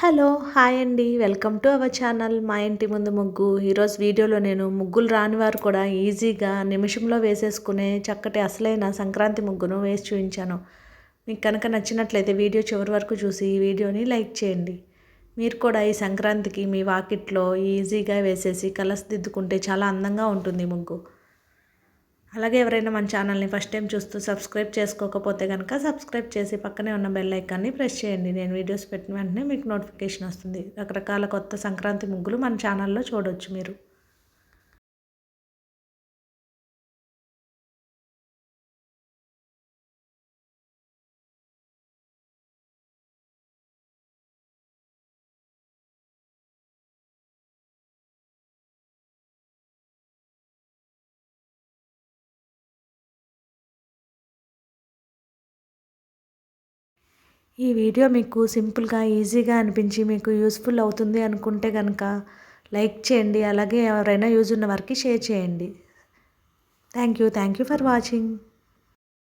Hello hi అండి. Welcome to our channel. మా ఇంటి ముందు ముగ్గు. ఈరోజు వీడియోలో నేను ముగ్గులు రాని వారు కూడా ఈజీగా నిమిషంలో వేసేసుకునే చక్కటి అసలైన సంక్రాంతి ముగ్గును వేసి చూపించాను. మీకు కనుక నచ్చినట్లయితే వీడియో చివరి వరకు చూసి ఈ వీడియోని లైక్ చేయండి. మీరు కూడా ఈ సంక్రాంతికి మీ వాకిట్లో ఈజీగా వేసేసి కలర్స్ దిద్దుకుంటే చాలా అందంగా ఉంటుంది ముగ్గు. అలాగే ఎవరైనా మన ఛానల్ని ఫస్ట్ టైం చూస్తూ సబ్స్క్రైబ్ చేసుకోకపోతే కనుక సబ్స్క్రైబ్ చేసి పక్కనే ఉన్న బెల్ ఐకాన్ని ప్రెస్ చేయండి. నేను వీడియోస్ పెట్టిన వెంటనే మీకు నోటిఫికేషన్ వస్తుంది. రకరకాల కొత్త సంక్రాంతి ముగ్గులు మన ఛానల్లో చూడవచ్చు మీరు. ఈ వీడియో మీకు సింపుల్గా ఈజీగా అనిపించి మీకు యూస్ఫుల్ అవుతుంది అనుకుంటే కనుక లైక్ చేయండి. అలాగే ఎవరైనా యూజ్ ఉన్న వారికి షేర్ చేయండి. Thank you thank you for watching.